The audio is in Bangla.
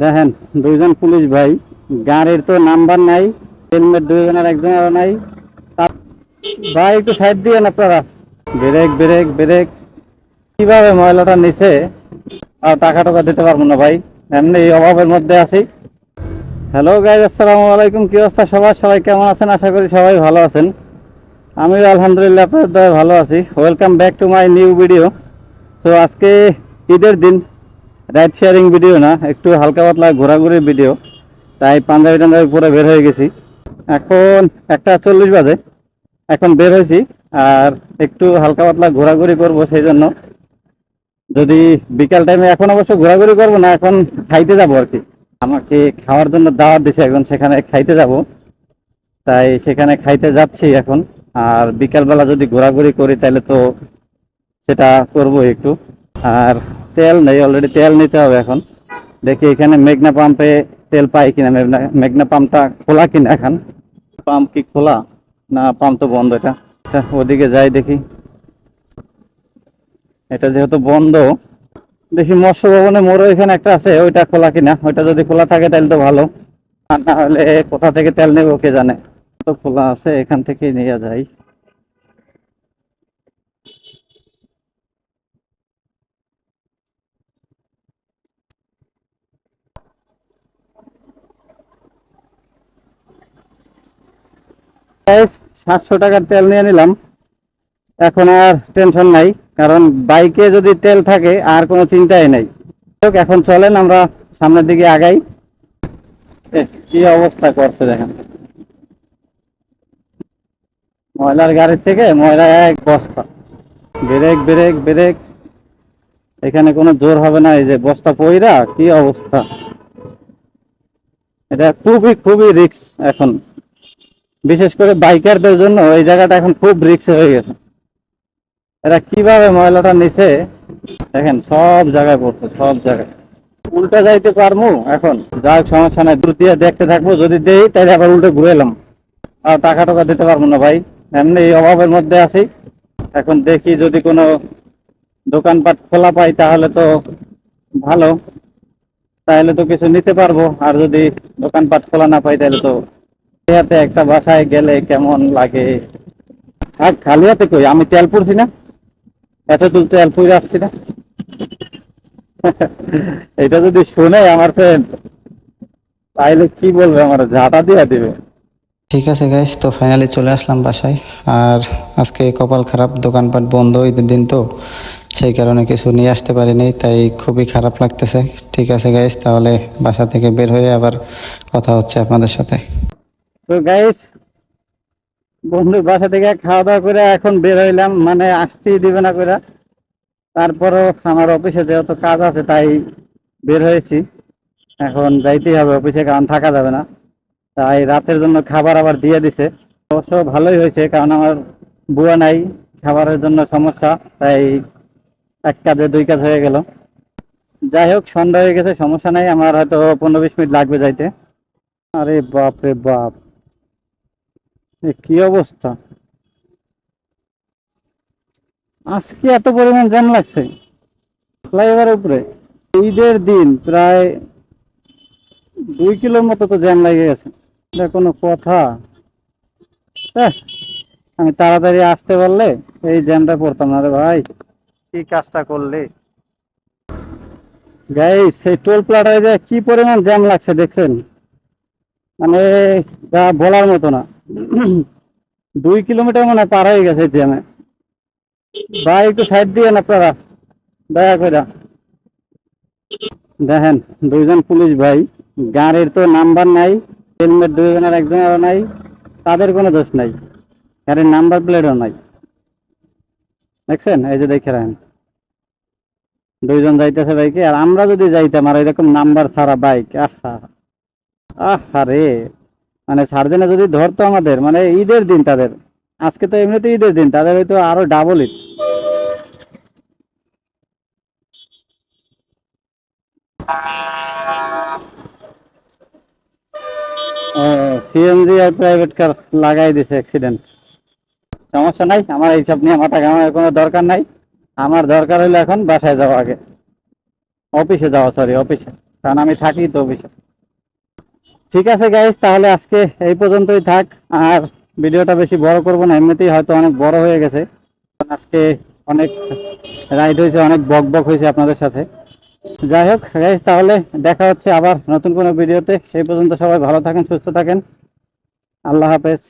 দেখেন, দুইজন পুলিশ ভাই, গাড়ির তো নাম্বার নাই হেলমেট দুইজনের একজনের নাই। ভাই, একটু সাইড দিয়ে আপনারা। ব্রেক ব্রেক ব্রেক কীভাবে ময়লাটা নিচে আর টাকা টাকা দিতে পারব না ভাই। এমনি এই অভাবের মধ্যে আছি। হ্যালো গাইজ আসসালামু আলাইকুম। কি অবস্থা সবার? সবাই কেমন আছেন? আশা করি সবাই ভালো আছেন। আমি আলহামদুলিল্লাহ আপনাদের ভালো আছি। Welcome back to my new video তো আজকে ঈদের দিন। রাইড শেয়ারিং ভিডিও না, একটু হালকা পাতলা ঘোরাঘুরির ভিডিও তাই পাঞ্জাবি টাঞ্জাবি পরে বের হয়ে গেছি। এখন একটা চল্লিশ বাজে, এখন বের হয়েছি, আর একটু হালকা পাতলা ঘোরাঘুরি করব সেই জন্য। যদি বিকাল টাইমে এখন অবশ্য ঘোরাঘুরি করব না, এখন খাইতে যাব আর কি। আমাকে খাওয়ার জন্য দাওয়াত দিছে একজন, সেখানে খাইতে যাব। তাই সেখানে খাইতে যাচ্ছি এখন, আর বিকালবেলা যদি ঘোরাঘুরি করি তাহলে তো সেটা করব একটু। আর তেল নেই অলরেডি তেল নিতে হবে এখন। দেখি এখানে মেঘনা পাম্পে তেল পাই কিনা, মেঘনা পাম্পটা খোলা কিনা এখন। পাম্প কি খোলা? না পাম্প তো বন্ধ এটা। আচ্ছা ওদিকে যাই দেখি। এটা যেহেতু বন্ধ, দেখি মৎস্য ভবনে মোড়ও এখানে একটা আছে, ওইটা খোলা কিনা। ওইটা যদি খোলা থাকে তাহলে তো ভালো। আর না হলে কোথা থেকে তেল নেব কে জানে। তো খোলা আছে, এখান থেকে নিয়ে যাই। সাতশো টাকার তেল নিয়ে নিলাম। এখন আর টেনশন নাই, কারণ বাইকে যদি তেল থাকে, আর কোনো চিন্তাই নাই। এখন চলেন, আমরা সামনের দিকে আগাই। কি অবস্থা করছে দেখেন। ময়লার গাড়ির থেকে ময়লা এক বস্তা। Break break break. এখানে কোনো জোর হবে না, এই যে বস্তা পইরা, কি অবস্থা। এটা খুবই খুবই রিস্ক এখন। বিশেষ করে বাইকারদের জন্য এই জায়গাটা এখন খুব রিস্ক হয়ে গেছে। এরা কীভাবে ময়লাটা নিচে দেখেন, সব জায়গায় পড়ছে, সব জায়গায়। উল্টা যাইতে পারব এখন, যাই সমস্যা নাই, দূর দিয়ে দেখতে থাকব, যদি দেই তাহলে আবার উল্টে ঘুরে এলাম। আর টাকা টাকা দিতে পারব না ভাই, এমনি এই অভাবের মধ্যে আছি। এখন দেখি যদি কোনো দোকানপাট খোলা পাই, তাহলে তো ভালো। তাহলে তো কিছু নিতে পারব, আর যদি দোকানপাট খোলা না পাই তাহলে তো খালি হাতে একটা বাসায় গেলে কেমন লাগে? আর খালি হাতে কই? আমি তেল পুড়ছি না? এত দূর তেল পুড়ে আসছি না? এটা যদি শুনে আমার ফ্রেন্ড তাইলে কি বলবে আমার? ঝাঁটা দিয়ে দিবে। ঠিক আছে গাইস তো ফাইনালি চলে আসলাম বাসায়। আর আজকে কপাল খারাপ, দোকানপাট বন্ধ ঈদের দিন তো, সেই কারণে কিছু নিয়ে আসতে পারিনি, তাই খুবই খারাপ লাগতেছে। ঠিক আছে গাইস তাহলে বাসা থেকে বের হয়ে আবার কথা হচ্ছে আপনাদের সাথে। তো গাইস বন্ধুর বাসা থেকে খাওয়া দাওয়া করে এখন বের হইলাম মানে আসতেই দিবে না করে তারপরও আমার অফিসে যেহেতু কাজ আছে, তাই বের হয়েছি। এখন যাইতেই হবে অফিসে কারণ থাকা যাবে না। তাই রাতের জন্য খাবার আবার দিয়ে দিছে। অবশ্য ভালোই হয়েছে, কারণ আমার বুয়া নাই, খাবারের জন্য সমস্যা, তাই এক কাজে দুই কাজ হয়ে গেল। যাই হোক, সন্ধ্যা হয়ে গেছে, সমস্যা নাই, আমার হয়তো পনেরো বিশ মিনিট লাগবে যাইতে। আরে বাপ রে বাপ। কি অবস্থা? আজকে এত পরিমাণ জ্যাম লাগছে। ফ্লাইওভারের উপরে। ঈদের দিন প্রায় দুই কিলোর মতো তো জ্যাম লেগে গেছে। এটা কোনো কথা? আমি তাড়াতাড়ি আসতে পারলে এই জ্যামটা পড়তাম না রে ভাই। কি কাজটা করলে? গাই সেই টোল প্লাটায় যে কি পরিমাণ জ্যাম লাগছে দেখছেন? মানে বলার মতো না। দুই কিলোমিটার মনে পার হয়ে গেছে জ্যামে। ভাই, একটু সাইড দিয়ে আপনারা। দয়া করে। দেখেন, দুইজন পুলিশ ভাই। গাড়ির তো নাম্বার নাই হেলমেট দুইজনের একজনের নাই, তাদের কোনো দোষ নাই। গাড়ির নাম্বার প্লেটও নাই। দেখছেন? এই যে দেখে রাখেন। দুইজন যাইতেছে বাইকে আর আমরা যদি যাইতাম আর এরকম নাম্বার ছাড়া বাইক আহা আহা রে। মানে সার্জেনে যদি ধরতো আমাদের মানে ঈদের দিন তাদের, আজকে তো এমনিতে ঈদের দিন, তাদের হয়তো আরও ডাবল ঈদ। সিএনজি আর প্রাইভেট কার লাগাই দিছে অ্যাক্সিডেন্ট সমস্যা নাই, আমার এইসব নিয়ে মাথা ঘামানোর কোনো দরকার নাই। আমার দরকার হলো এখন বাসায় যাওয়া আগে। অফিসে যাওয়া সরি অফিসে। কারণ আমি থাকি তো অফিসে। ঠিক আছে গাইজ তাহলে আজকে এই পর্যন্তই থাক। আর ভিডিওটা বেশি বড় করব না, এমনিতেই হয়তো অনেক বড় হয়ে গেছে। আজকে অনেক রাইড হয়েছে, অনেক বক বক হয়েছে আপনাদের সাথে। যাই হোক গাইজ তাহলে দেখা হচ্ছে আবার নতুন কোনো ভিডিওতে। সেই পর্যন্ত সবাই ভালো থাকেন, সুস্থ থাকেন। আল্লাহ হাফেজ।